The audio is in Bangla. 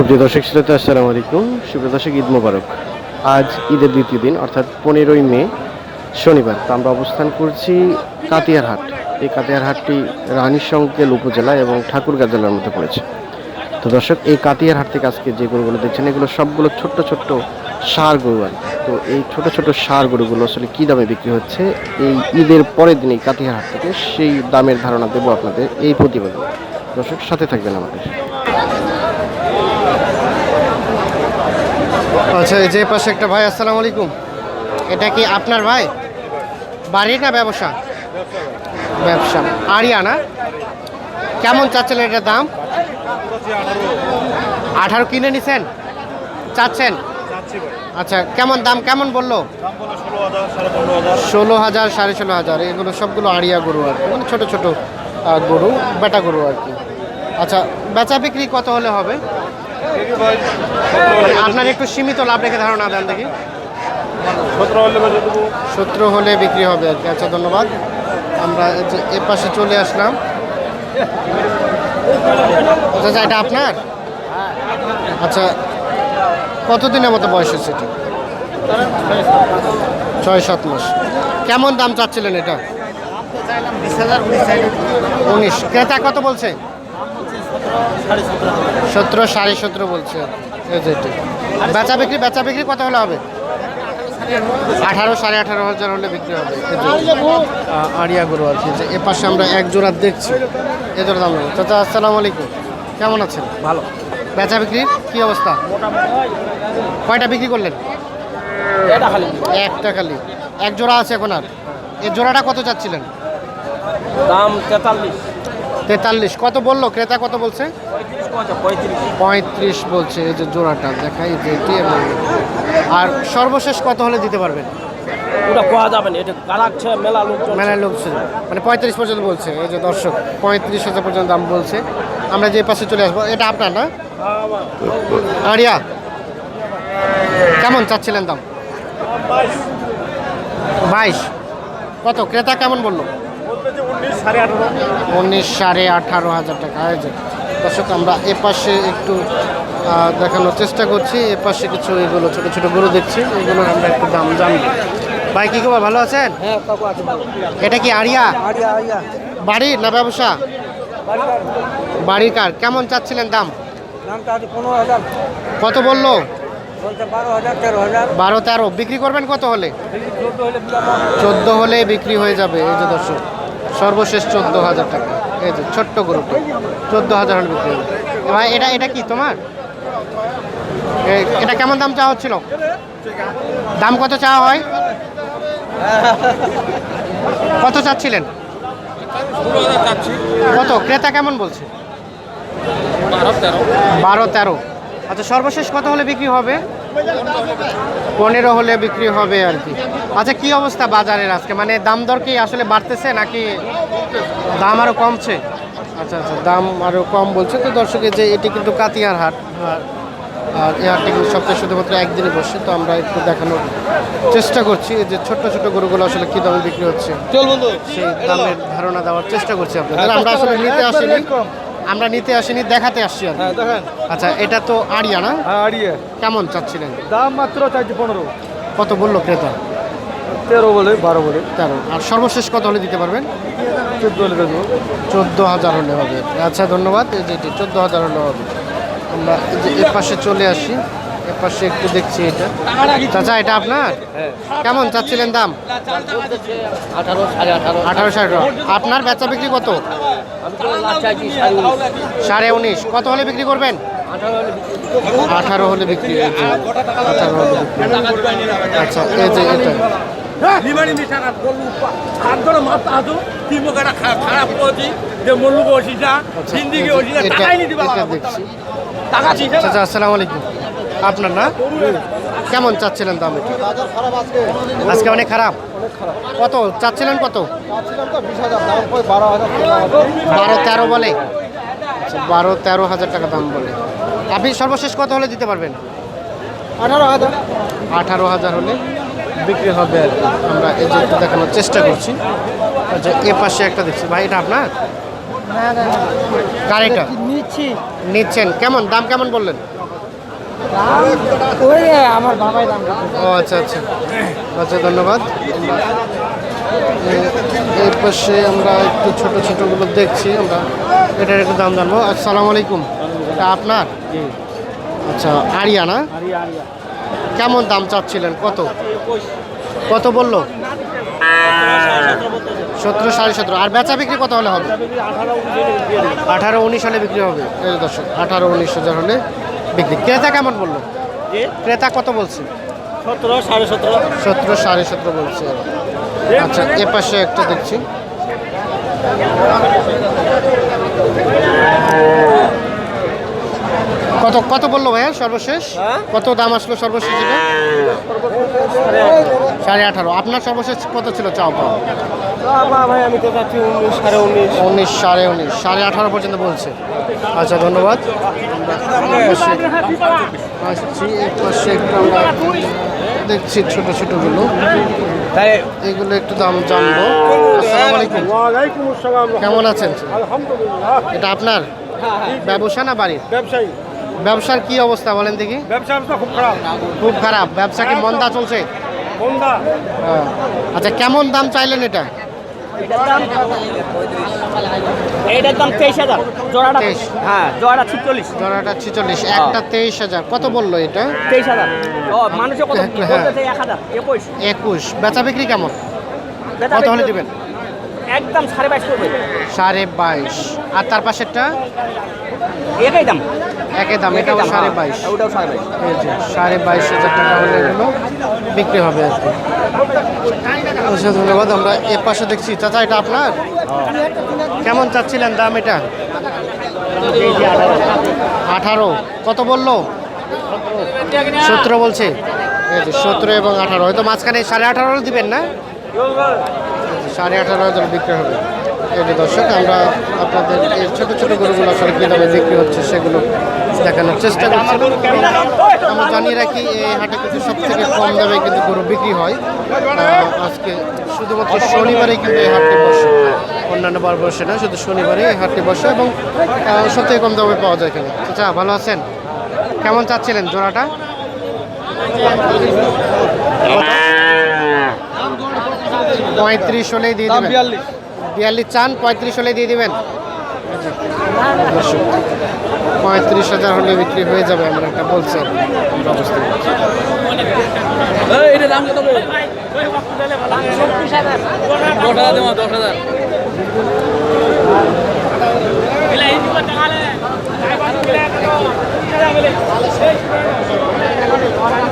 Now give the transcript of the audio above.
সুপ্রিয় দর্শক, শ্রোতা, আসসালামু আলাইকুম। সুপ্রিয় দর্শক, ঈদ মোবারক। আজ ঈদের দ্বিতীয় দিন, অর্থাৎ পনেরোই মে, শনিবার। তো আমরা অবস্থান করছি কাতিয়ার হাট এই কাতিয়ার হাটটি সংকেল উপজেলা এবং ঠাকুরগাঁ জেলার মধ্যে পড়েছে। তো দর্শক, এই কাতিয়ার হাট থেকে আজকে যে গরুগুলো দেখছেন, এগুলো সবগুলো ছোট্ট ছোট্ট সার গরু তো এই ছোট ছোট সার গরুগুলো আসলে কী দামে বিক্রি হচ্ছে? এই ঈদের পরের দিন এই কাতিয়ার হাট থেকে সেই দামের ধারণা দেবো আপনাদের এই প্রতিবেদন। দর্শক, সাথে থাকবেন আমাদের। আচ্ছা এই যে পাশে একটা ভাই, আসসালামু আলাইকুম। এটা কি আপনার ভাই? বাড়ি না ব্যবসা? ব্যবসা। আরিয়া না? কেমন চাচ্ছেন এটার দাম? আঠারো কিনে নিছেন? চাচ্ছেন? আচ্ছা কেমন দাম, কেমন বলল? ষোলো হাজার, সাড়ে ষোলো হাজার। এগুলো সবগুলো আড়িয়া গরু আর কি। মানে ছোটো ছোটো গরু, বেটা গরু আর কি। আচ্ছা বেচা বিক্রি কত হলে হবে? আপনার একটু সীমিত লাভ রেখে ধারণা দেন দেখি। সতেরো হলে বিক্রি হবে। আর কি আচ্ছা ধন্যবাদ। আমরা এ পাশে চলে আসলাম। আচ্ছা আচ্ছা, এটা আপনার? আচ্ছা কতদিনের মতো বয়স হচ্ছে এটা? ছয় সাত মাস। কেমন দাম চাচ্ছিলেন এটা? উনিশ। ক্রেতা কত বলছে? সতেরো সাড়ে সতেরো বলছে। বেচা বিক্রি বেচা বিক্রি কত হলে হবে? আঠারো সাড়ে আঠারো হাজার হলে বিক্রি হবে। এই যে। এটি। আহ, আড়িয়া গরু আর কি যে এ পাশে আমরা এক জোড়া দেখছি। এ জোড়া দাম চাচা আসসালামু আলাইকুম। কেমন আছেন? ভালো। বেচা বিক্রির কি অবস্থা? কয়টা বিক্রি করলেন? একটা খালি। এক জোড়া আছে এখন আর। এই জোড়াটা কত চাচ্ছিলেন? দাম তেতাল্লিশ। তেতাল্লিশ। কত বলল? ক্রেতা কত বলছে? পঁয়ত্রিশ বলছে। এই যে জোড়াটা দেখাই যে আর সর্বশেষ কত হলে দিতে পারবেন? ওটা কোয়া যাবে না এটা কারাচ্ছে মেলা লোকজন মেলার লোক ছিল মানে পঁয়ত্রিশ পর্যন্ত বলছে। এই যে দর্শক পঁয়ত্রিশ হাজার পর্যন্ত দাম বলছে। আমরা যে পাশে চলে আসব এটা আপনার না? আরিয়া কেমন চাচ্ছিলেন দাম? বাইশ। কত? ক্রেতা কেমন বলল? উনিশ সাড়ে আঠারো। হাজার টাকা যে। দর্শক আমরা এ পাশে একটু দেখানোর চেষ্টা করছি। এ পাশে কিছু এগুলো ছোট ছোট গরু দেখছি এগুলোর আমরা একটু দাম জানব। ভাই কি খবর? ভালো আছেন? হ্যাঁ এটা কি আরিয়া? বাড়ির না ব্যবসা? বাড়ির কার? কেমন চাচ্ছিলেন দাম? কত বলল? বারো তেরো বারো তেরো। বিক্রি করবেন কত হলে? চোদ্দ হলে চোদ্দ হলে বিক্রি হয়ে যাবে এই যে দর্শক। সর্বশেষ চোদ্দ হাজার টাকা। এই যে ছোট্ট গরুটা চোদ্দ হাজার হলে বিক্রি হবে। ভাই এটা এটা কি তোমার? এটা কেমন দাম চাওয়া হচ্ছিল? দাম কত চাওয়া হয়? কত চাচ্ছিলেন? কত? ক্রেতা কেমন বলছে? বারো তেরো। বারো তেরো। আচ্ছা সর্বশেষ কত হলে বিক্রি হবে? পনেরো হলে বিক্রি হবে আর কি। আচ্ছা কি অবস্থা বাজারের আজকে? মানে দাম দর কি আসলে বাড়তেছে নাকি দাম আরও কমছে? আচ্ছা আচ্ছা দাম আরও কম বলছে। তো দর্শকের যে এটি কিন্তু কাতিয়ার হাট। আর এই হাটটি কিন্তু সপ্তাহে শুধুমাত্র একদিনে বসে। তো আমরা একটু দেখানোর চেষ্টা করছি যে ছোট্ট ছোট গরুগুলো আসলে কী দামে বিক্রি হচ্ছে। সেই দামের ধারণা দেওয়ার চেষ্টা করছি আপনাদের। আমরা আসলে নিতে আসিনি। আমরা নিতে আসিনি দেখাতে আসছি আর কি। হ্যাঁ দেখেন। আচ্ছা এটা তো আড়িয়া না? হ্যাঁ আরিয়া কেমন চাচ্ছিলেন? দাম মাত্র চারশো পনেরো। কত বলল ক্রেতা? তেরো বলে বারো বলে। তেরো। আর সর্বশেষ কত হলে দিতে পারবেন? চোদ্দ হলে দেবো। চোদ্দ হাজার হলে হবে। আচ্ছা ধন্যবাদ। এই যে চোদ্দ হাজার হলে হবে। আমরা এই যে এর পাশে চলে আসি। পাশে একটু দেখছি এটা। চাচা এটা আপনার? হ্যাঁ। কেমন চাচ্ছিলেন দাম? আঠারো সাড়ে আপনার বেচা বিক্রি কত? সাড়ে উনিশ। কত হলে বিক্রি করবেন? আঠারো হলে বিক্রি আঠারো হলে আচ্ছা এই যে এটা। লিমানি মিশানা বললু আদর মাত আদু তিমোকাটা খারাপ যে বসিটা আচ্ছা, জিন্দিগি টাকাই টাকা না। আসসালামু আলাইকুম। আপনার না? কেমন চাচ্ছিলেন দাম এটা আজকে অনেক খারাপ। কত? চাচ্ছিলেন কত? বারো তেরো বলে। বারো তেরো হাজার টাকা দাম বলে। আপনি সর্বশেষ কত হলে দিতে পারবেন? আঠারো হাজার। আঠারো হাজার হলে বিক্রি হবে আর কি। আমরা এই যে দেখানোর চেষ্টা করছি। আচ্ছা এ পাশে একটা দেখছি। ভাই এটা আপনার? কার নিচ্ছি। নিচ্ছেন। কেমন? দাম কেমন বললেন? আমার বাবাই দাম ও আচ্ছা আচ্ছা। আচ্ছা ধন্যবাদ। এই পাশে আমরা একটু ছোট ছোটগুলো দেখছি আমরা এটার একটু দাম জানব। আসসালামু আলাইকুম। এটা আপনার? আচ্ছা আরিয়া না? কেমন দাম চাচ্ছিলেন? কত? কত বলল? সতেরো সাড়ে সতেরো। আর বেচা বিক্রি কত হলে হবে? আঠারো উনিশ হলে বিক্রি হবে। এই দর্শক আঠারো উনিশ হাজার হলে বিক্রি। ক্রেতা কেমন বলল? ক্রেতা কত বলছে? সতেরো সাড়ে সতেরো। সতেরো সাড়ে সতেরো বলছে। আচ্ছা এ পাশে একটা দেখছি। কত কত বলল ভাইয়া সর্বশেষ? কত দাম আসলো সর্বশেষ এটা? সাড়ে আঠারো। আপনার সর্বশেষ কত ছিল চাও পাওয়া ভাই আমি উনিশ সাড়ে উনিশ। উনিশ সাড়ে উনিশ। সাড়ে আঠারো পর্যন্ত বলছে। আচ্ছা ধন্যবাদ। দেখছি ছোট ছোটগুলো। তাই এগুলো একটু দাম জানব। আসসালামু আলাইকুম। কেমন আছেন? এটা আপনার? ব্যবসা না বাড়ির? ব্যবসায়ী। ব্যবসার কি অবস্থা বলেন দেখি। ব্যবসা অবস্থা খুব খারাপ। খুব খারাপ। ব্যবসা কি মন্দা চলছে? বন্ধা হ্যাঁ। আচ্ছা কেমন দাম চাইলেন এটা? এইটার দাম তেইশ হাজার। জোড়াটা। হ্যাঁ জোড়াটা ছিচল্লিশ। জোড়াটা ছিচল্লিশ। একটা তেইশ হাজার। কত বলল এটা? তেইশ হাজার। মানুষের কত হ্যাঁ। এক হাজার। একুশ। একুশ। বেচা বিক্রি কেমন? কত হলে দিবেন? একদম সাড়ে বাইশ করবে সাড়ে বাইশ। আর তার পাশেরটা? একই দাম। একই দাম এটাও সাড়ে হ্যাঁ। বাইশ। ওটাও সাড়ে বাইশ। সাড়ে বাইশ হাজার টাকা হলে এগুলো বিক্রি হবে আর কি। ধন্যবাদ আমরা এ পাশে দেখছি। চাচা এটা আপনার? কেমন চাচ্ছিলেন দাম এটা? আঠারো। কত বলল? সতেরো বলছে। সতেরো এবং আঠারো। হয়তো মাঝখানে সাড়ে আঠারো দিবেন না? সাড়ে আঠারো হাজার বিক্রি হবে। যে দর্শক, আমরা আপনাদের এই ছোটো ছোটো গরুগুলো আসলে কী দামে বিক্রি হচ্ছে সেগুলো দেখানোর চেষ্টা করছি। আমরা জানিয়ে রাখি, এই হাটে কিন্তু সব থেকে কম দামে কিন্তু গরু বিক্রি হয়। আজকে শুধুমাত্র শনিবারে কিন্তু এই হাটটি বসে। অন্যান্য বার বসে না, শুধু শনিবারে এই হাটটি বসে এবং সব থেকে কম দামে পাওয়া যায় এখানে আচ্ছা ভালো আছেন? কেমন চাচ্ছিলেন জোড়াটা? পঁয়ত্রিশ হলেই দিয়ে দেবেন। বিয়াল্লিশ। চান পঁয়ত্রিশ হলে দিয়ে দিবেন। পঁয়ত্রিশ হাজার হলে বিক্রি হয়ে যাবে এমন একটা বলছে আর